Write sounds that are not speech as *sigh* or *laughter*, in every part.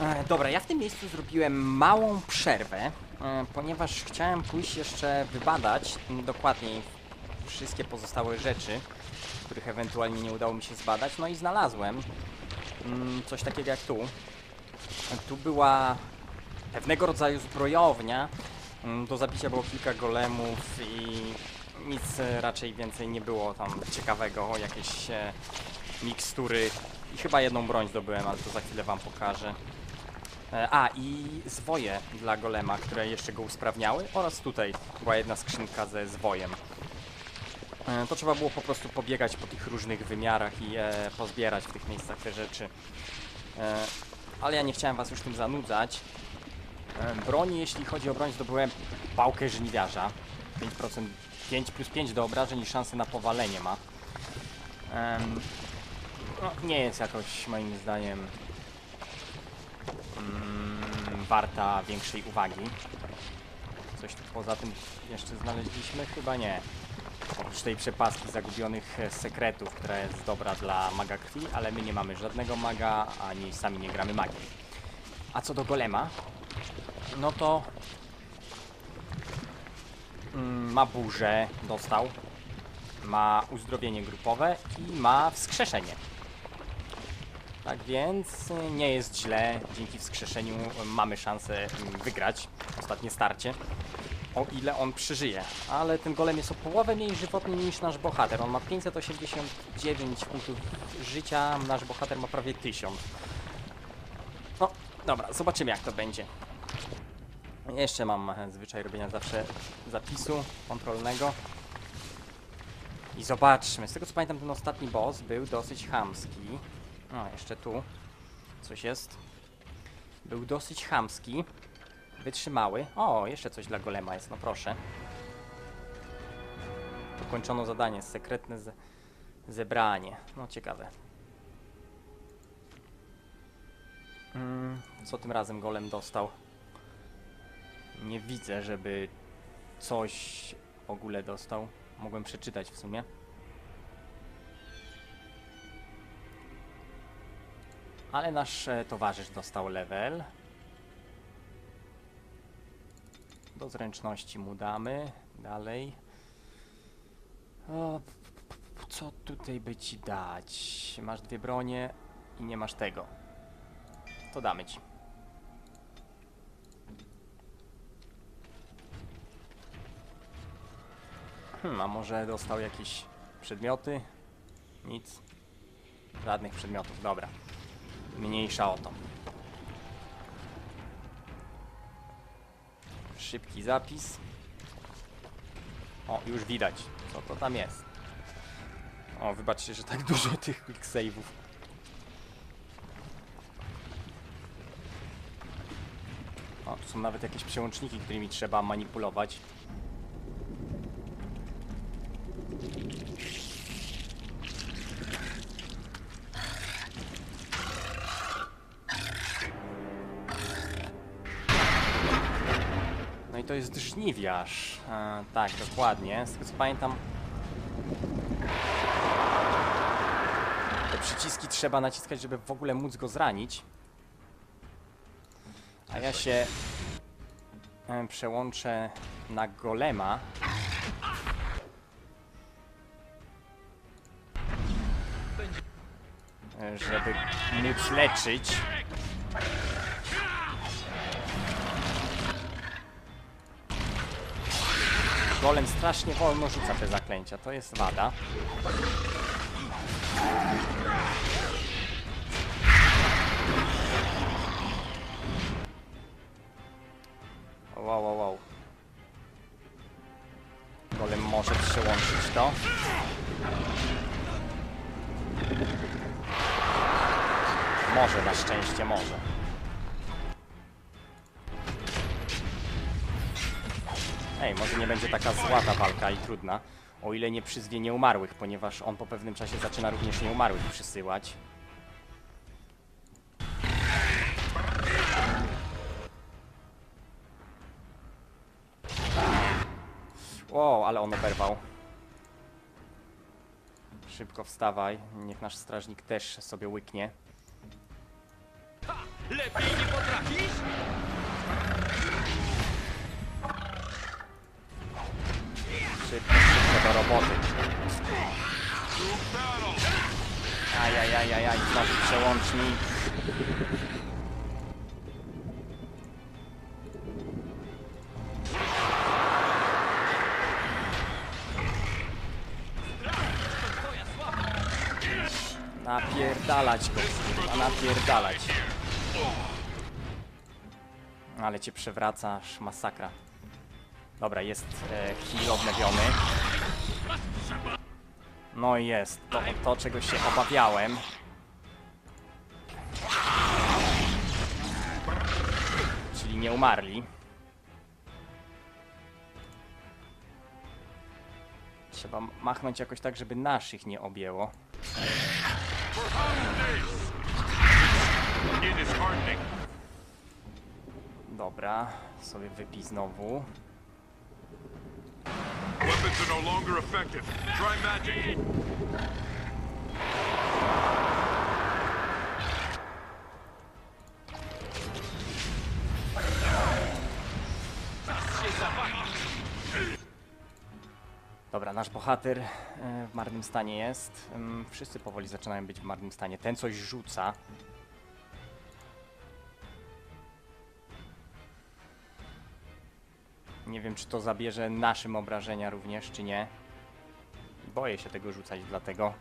E, Dobra, ja w tym miejscu zrobiłem małą przerwę, e, ponieważ chciałem pójść jeszcze wybadać dokładniej wszystkie pozostałe rzeczy, których ewentualnie nie udało mi się zbadać. No i znalazłem mm, coś takiego jak tu. Tu była pewnego rodzaju zbrojownia. Mm, Do zabicia było kilka golemów i nic raczej więcej nie było tam ciekawego. Jakieś e, mikstury i chyba jedną broń zdobyłem, ale to za chwilę wam pokażę. E, A, i zwoje dla golema, które jeszcze go usprawniały oraz tutaj była jedna skrzynka ze zwojem. E, To trzeba było po prostu pobiegać po tych różnych wymiarach i e, pozbierać w tych miejscach te rzeczy. E, ale ja nie chciałem was już tym zanudzać. E, broni, jeśli chodzi o broń, zdobyłem pałkę żniwiarza. 5%, 5 plus 5 do obrażeń i szansę na powalenie ma. Em, no, nie jest jakoś moim zdaniem mm, warta większej uwagi. Coś tu poza tym jeszcze znaleźliśmy? Chyba nie. Oprócz tej przepaski zagubionych e, sekretów, która jest dobra dla maga krwi, ale my nie mamy żadnego maga, ani sami nie gramy magii. A co do golema, no to mm, ma burzę, dostał, ma uzdrowienie grupowe i ma wskrzeszenie. Tak więc y, nie jest źle. Dzięki wskrzeszeniu y, mamy szansę mm, wygrać ostatnie starcie. O ile on przeżyje. Ale ten golem jest o połowę mniej żywotny niż nasz bohater. On ma 589 punktów życia, nasz bohater ma prawie 1000. No, dobra, zobaczymy jak to będzie. Jeszcze mam e, zwyczaj robienia zawsze zapisu kontrolnego. I zobaczmy. Z tego co pamiętam, ten ostatni boss był dosyć chamski. O, jeszcze tu coś jest. Był dosyć chamski. Wytrzymały. O, jeszcze coś dla golema jest, no proszę. Ukończono zadanie, sekretne ze zebranie. No ciekawe. Mm, co tym razem golem dostał? Nie widzę, żeby coś w ogóle dostał. Mogłem przeczytać w sumie. Ale nasz e, towarzysz dostał level. Do zręczności mu damy. Dalej. O, co tutaj by ci dać? Masz dwie bronie i nie masz tego. To damy ci. Hmm, a może dostał jakieś przedmioty? Nic. Żadnych przedmiotów, dobra. Mniejsza o to. Szybki zapis. O, już widać, co to tam jest. O, wybaczcie, że tak *laughs* dużo tych quick save'ów. O, tu są nawet jakieś przełączniki, którymi trzeba manipulować. Żniwiarz. E, tak, dokładnie. Z tego co pamiętam. Te przyciski trzeba naciskać, żeby w ogóle móc go zranić. A ja się e, przełączę na golema. E, Żeby móc leczyć. Golem strasznie wolno rzuca te zaklęcia, to jest wada. Wow, wow, wow. Golem może przełączyć to. Może, na szczęście może. Ej, może nie będzie taka zła ta walka i trudna, o ile nie przyzwie nieumarłych, ponieważ on po pewnym czasie zaczyna również nieumarłych przysyłać. Wow, ale on oberwał. Szybko wstawaj, niech nasz strażnik też sobie łyknie. Lepiej nie roboty. Ajajajajaj, znowu przełącznik. Napierdalać go, kurwa, napierdalać. Ale cię przewracasz, masakra. Dobra, jest e, heal odnowiony. No i jest, to, to czego się obawiałem. Czyli nie umarli. Trzeba machnąć jakoś tak, żeby naszych nie objęło. Dobra, sobie wypij znowu. Weapons are no longer effective. Try magic. Dobra, nasz bohater e, w marnym stanie jest. Ym, Wszyscy powoli zaczynają być w marnym stanie. Ten coś rzuca. Nie wiem, czy to zabierze naszym obrażenia również, czy nie. Boję się tego rzucać, dlatego.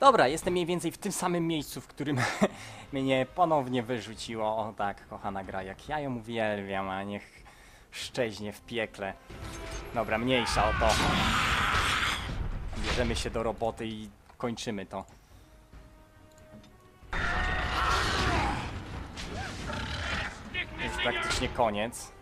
Dobra, jestem mniej więcej w tym samym miejscu, w którym *laughs* mnie ponownie wyrzuciło. O tak, kochana gra, jak ja ją uwielbiam, a niech szczeźnie w piekle. Dobra, mniejsza o to. Bierzemy się do roboty i kończymy to. Jest praktycznie koniec.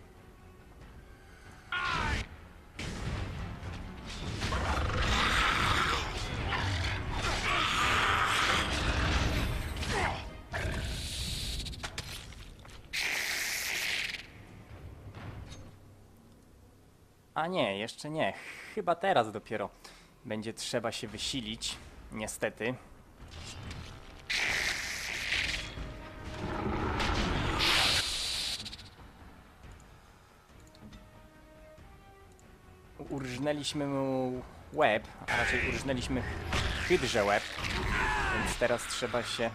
A nie, jeszcze nie. Chyba teraz dopiero będzie trzeba się wysilić. Niestety. Urżnęliśmy mu łeb, a raczej urżnęliśmy hydrze łeb, więc teraz trzeba się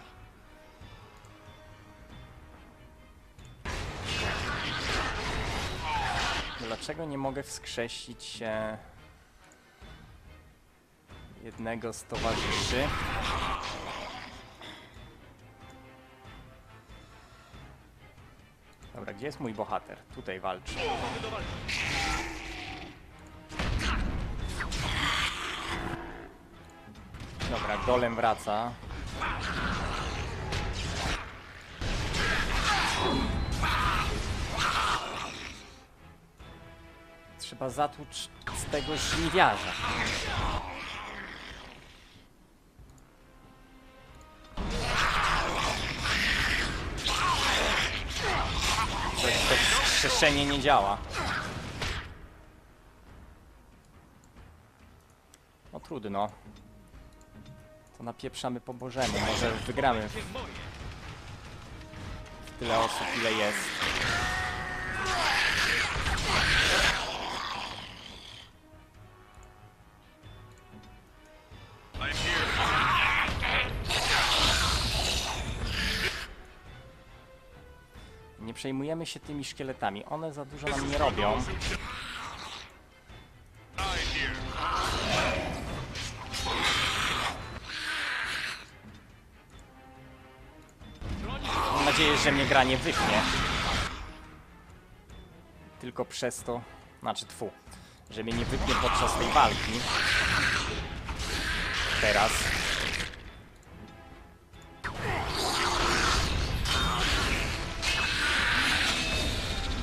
Dlaczego nie mogę wskrzesić e, jednego z towarzyszy? Dobra, gdzie jest mój bohater? Tutaj walczy. Dobra, golem wraca. Trzeba zatłucz z tego żniwiarza. Wskrzeszenie nie działa. No trudno. To napieprzamy po bożemu. Może wygramy tyle osób, ile jest. Przejmujemy się tymi szkieletami. One za dużo nam nie robią. Mam nadzieję, że mnie gra nie wypnie. Tylko przez to, znaczy tfu, że mnie nie wypnie podczas tej walki. Teraz.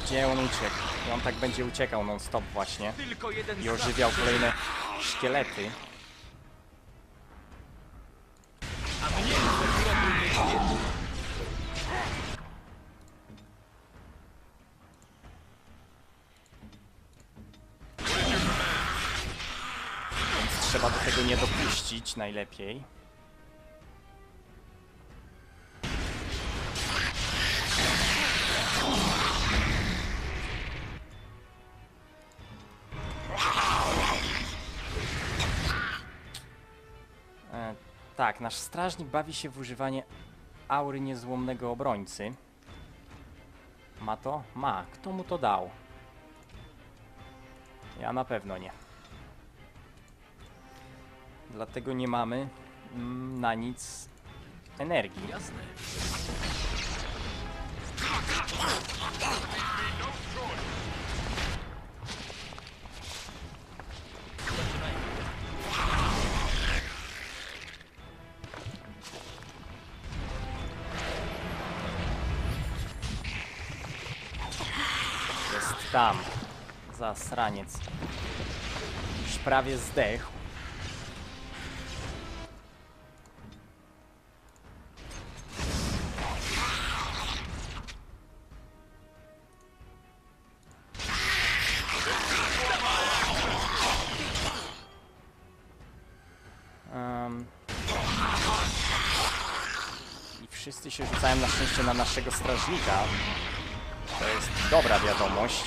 Gdzie on uciekł? I on tak będzie uciekał non stop właśnie. I ożywiał kolejne szkielety. Więc trzeba do tego nie dopuścić najlepiej. Tak, nasz strażnik bawi się w używanie aury niezłomnego obrońcy. Ma to? Ma. Kto mu to dał? Ja na pewno nie. Dlatego nie mamy mm, na nic energii. Jasne. Tam. Zasraniec. Już prawie zdechł. Wszyscy się rzucają na szczęście na naszego strażnika. To jest dobra wiadomość.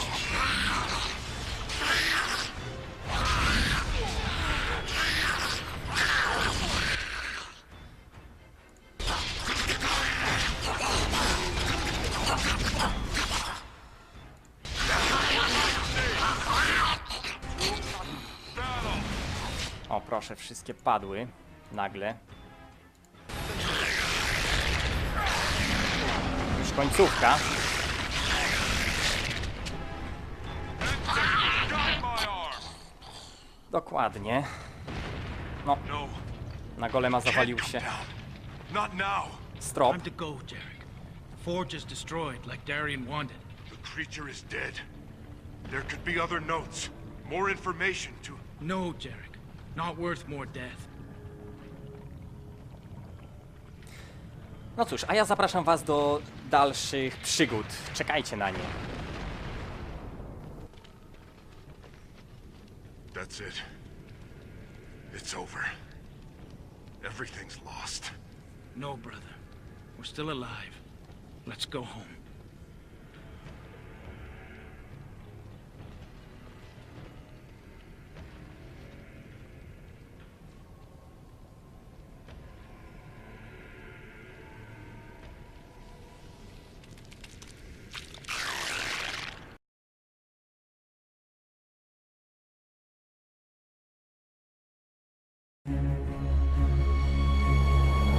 O proszę, wszystkie padły nagle. Już końcówka. Dokładnie. No, No, na golema zawalił się strop. Forge is destroyed like Darian wanted. The creature is dead. There could be other notes, more information to. No, Jarek. Not worth more death. No cóż, a ja zapraszam was do dalszych przygód. Czekajcie na nie. That's it. It's over. Everything's lost. No, brother. We're still alive. Let's go home.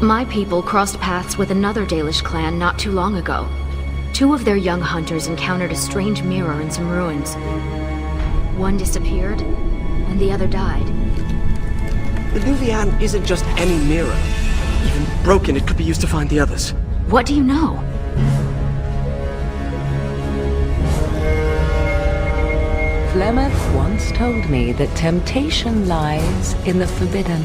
My people crossed paths with another Dalish clan not too long ago. Two of their young hunters encountered a strange mirror in some ruins. One disappeared, and the other died. The Nuvian isn't just any mirror. Even broken, it could be used to find the others. What do you know? Flemeth once told me that temptation lies in the forbidden.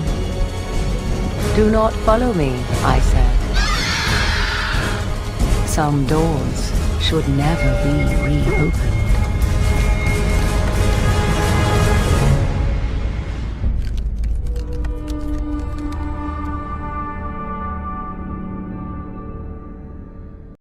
Do not follow me, I said. Some doors should never be reopened.